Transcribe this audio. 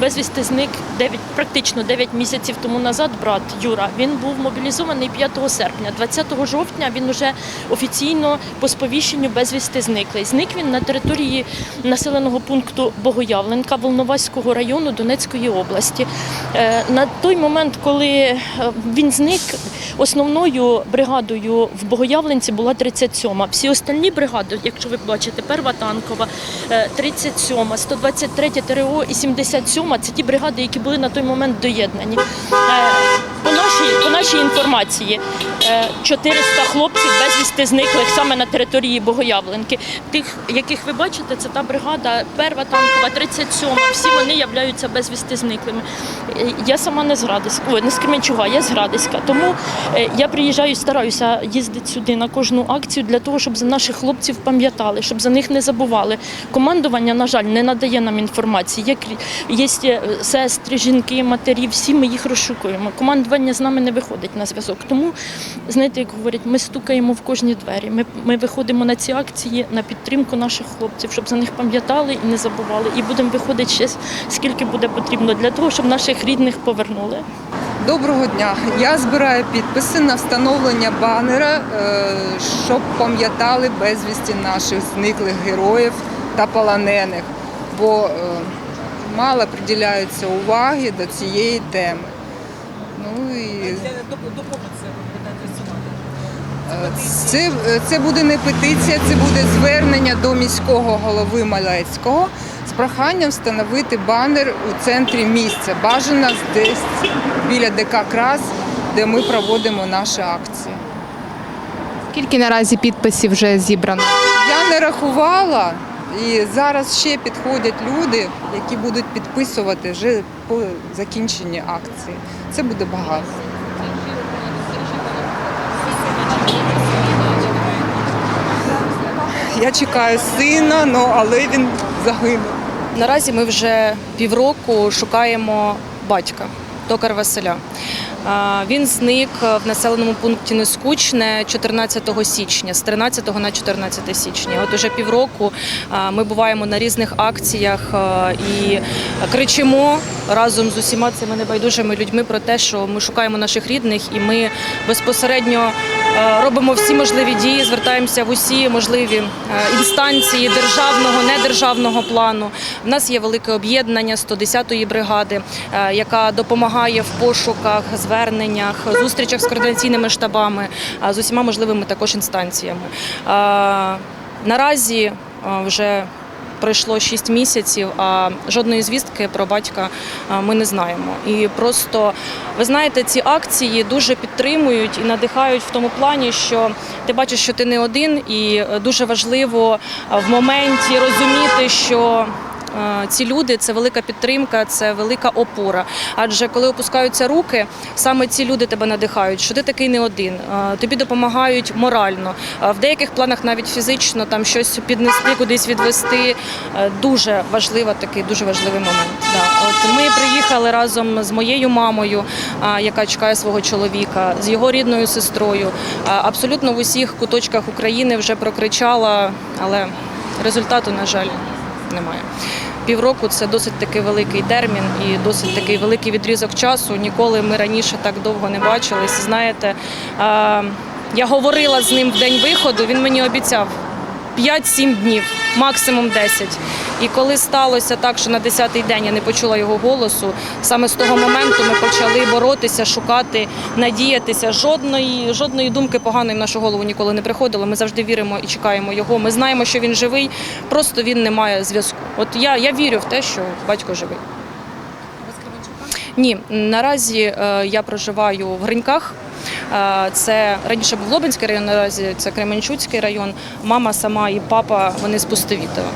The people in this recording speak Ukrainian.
безвісти зник 9, практично 9 місяців тому назад. Брат Юра він був мобілізований 5 серпня. 20 жовтня він уже офіційно по сповіщенню безвісти зниклий. Зник він на території населеного пункту Богоявленка Волноваського району Донецької області. Е, На той момент, коли е, він зник, основною бригадою в Богоявленці була 37-ма. Всі остальні бригади, якщо ви бачите, перва танкова, е, 37-ма, 123 ТРО і 77-ма – це ті бригади, які були на той момент доєднані. Е, нашій, по нашій інформації, е, 400 хлопців безвісти зниклих саме на території Богоявленки. Тих, яких ви бачите, це та бригада, перва танкова, 37-ма, всі вони являються безвісти зниклими. Е, Я сама не з Градиська, не з Кременчуга, я з Градиська. Тому е, я приїжджаю, стараюся їздити сюди на кожну акцію для того, щоб за наших хлопців пам'ятали, щоб за них не забували. Командування, на жаль, не надає нам інформації. Є, е, сестри, жінки, матері, всі ми їх розшукуємо. Командування з нами не виходить на зв'язок. Тому, знаєте, як говорять, ми стукаємо в кожні двері. Ми, ми виходимо на ці акції на підтримку наших хлопців, щоб за них пам'ятали і не забували. І будемо виходити ще скільки буде потрібно для того, щоб наших рідних повернули. Доброго дня. Я збираю підписи на встановлення банера, е, щоб пам'ятали безвісті наших зниклих героїв та полонених, бо е, мало приділяється уваги до цієї теми. Ну і е, це, це буде не петиція, це буде звернення до міського голови Малецького з проханням встановити банер у центрі місця. Бажано десь біля ДК Крас, де ми проводимо наші акції. Скільки наразі підписів вже зібрано? Я не рахувала, і зараз ще підходять люди, які будуть підписувати вже по закінченні акції. Це буде багато. Я чекаю сина, ну, але він загинув. Наразі ми вже півроку шукаємо батька, токар Василя. Він зник в населеному пункті Нескучне 14 січня, з 13 на 14 січня. От уже півроку ми буваємо на різних акціях і кричимо разом з усіма цими небайдужими людьми про те, що ми шукаємо наших рідних, і ми безпосередньо робимо всі можливі дії, звертаємося в усі можливі е, інстанції державного, недержавного плану. В нас є велике об'єднання 110-ї бригади, е, яка допомагає в пошуках, зверненнях, зустрічах з координаційними штабами, з усіма можливими також інстанціями. Е, Наразі е, вже Пройшло 6 місяців, а жодної звістки про батька ми не знаємо. І просто ви знаєте, ці акції дуже підтримують і надихають в тому плані, що ти бачиш, що ти не один, і е, дуже важливо в моменті розуміти, що. Е, Ці люди це велика підтримка, це велика опора. Адже коли опускаються руки, саме ці люди тебе надихають, що ти такий не один. Е, Тобі допомагають морально, е, в деяких планах навіть фізично там щось піднести, кудись відвести. Дуже важлива такий, дуже важливий момент. Да. От ми приїхали разом з моєю мамою, яка чекає свого чоловіка, з його рідною сестрою. Абсолютно в усіх куточках України вже прокричала, але результату, на жаль, немає. Півроку це досить таки великий термін і досить такий великий відрізок часу. Ніколи ми раніше так довго не бачились. Знаєте, я говорила з ним в день виходу, він мені обіцяв 5-7 днів, максимум 10. І коли сталося так, що на 10-й день я не почула його голосу, саме з того моменту ми почали боротися, шукати, надіятися. Жодної, жодної думки поганої в нашу голову ніколи не приходило. Ми завжди віримо і чекаємо його. Ми знаємо, що він живий, просто він не має зв'язку. От я, я вірю в те, що батько живий. Ні, наразі е, я проживаю в Гриньках. Е, Це раніше був Лобинський район, наразі це Кременчуцький район. Мама сама і папа вони з Пустовітова.